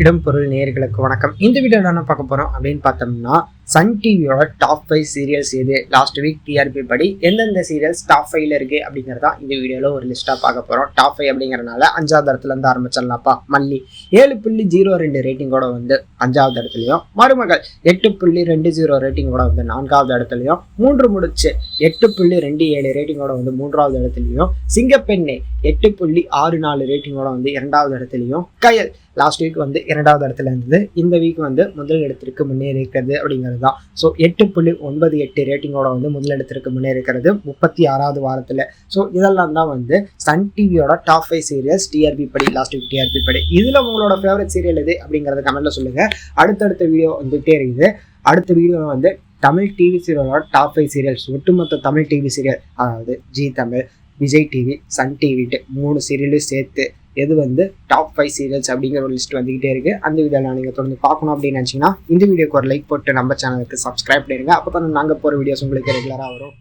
இடம்பொருள் நேர்களுக்கு வணக்கம். இந்த வீடியோவில் என்ன பார்க்க போகிறோம் அப்படின்னு பார்த்தோம்னா சன் டிவியோட டாப் ஃபைவ் சீரியல்ஸ் எது? லாஸ்ட் வீக் டிஆர்பி படி எந்தெந்த சீரியல்ஸ் டாப் ஃபைவ்ல இருக்கு அப்படிங்கிறதா இந்த வீடியோவில் ஒரு லிஸ்ட்டாக பார்க்க போறோம். டாப் ஃபைவ் அப்படிங்கறனால அஞ்சாவது இடத்துல இருந்து ஆரம்பிச்சிடலாம்ப்பா. மல்லி ஏழு புள்ளி ஜீரோ ரெண்டு ரேட்டிங்கோட வந்து அஞ்சாவது இடத்துலையும் மருமகள் எட்டு புள்ளி ரெண்டு ஜீரோ ரேட்டிங்கோட வந்து நான்காவது இடத்துலையும் மூன்று முடிச்சு எட்டு புள்ளி ரெண்டு ஏழு ரேட்டிங்கோட வந்து மூன்றாவது இடத்துலையும் சிங்கப்பெண்ணே எட்டு புள்ளி ஆறு நாலு ரேட்டிங்கோட வந்து இரண்டாவது இடத்துலையும் கயல் லாஸ்ட் வீக் வந்து இரண்டாவது இடத்துல இருந்தது. இந்த வீக் வந்து முதல் இடத்திற்கு முன்னேறி இருக்கிறது அப்படிங்கிறது தான். ஸோ எட்டு புள்ளி ஒன்பது எட்டு ரேட்டிங்கோட வந்து முதலிடத்திற்கு முன்னேறிக்கிறது இருக்கிறது. முப்பத்தி ஆறாவது வாரத்தில். ஸோ இதெல்லாம் தான் வந்து சன் டிவியோட டாப் ஃபைவ் சீரியல்ஸ் டிஆர்பி படி லாஸ்ட் வீக் டிஆர்பி படி. இதில் உங்களோட ஃபேவரட் சீரியல் எது அப்படிங்கிறத கமெண்ட்டில் சொல்லுங்கள் அடுத்தடுத்த வீடியோ வந்துகிட்டே இருக்குது. அடுத்த வீடியோவில் வந்து தமிழ் டிவி சீரியலோட டாப் ஃபைவ் சீரியல்ஸ் ஒட்டுமொத்த தமிழ் டிவி சீரியல் அதாவது Zee Tamil Vijay TV Sun டிவிட்டு மூணு சீரியலும் சேர்த்து எது வந்து டாப் ஃபைவ் சீரியல்ஸ் அப்படிங்கிற ஒரு லிஸ்ட் வந்துகிட்டே இருக்குது அந்த வீடியோவில் நீங்கள் தொடர்ந்து பார்க்கணும் அப்படின்னு நினச்சிங்கன்னா இந்த வீடியோக்கு ஒரு லைக் போட்டு நம்ம சேனலுக்கு சப்ஸ்கிரைப் பண்ணிடுங்க. அப்போ தான் நாங்கள் போகிற வீடியோஸ் உங்களுக்கு ரெகுலராக வரும்.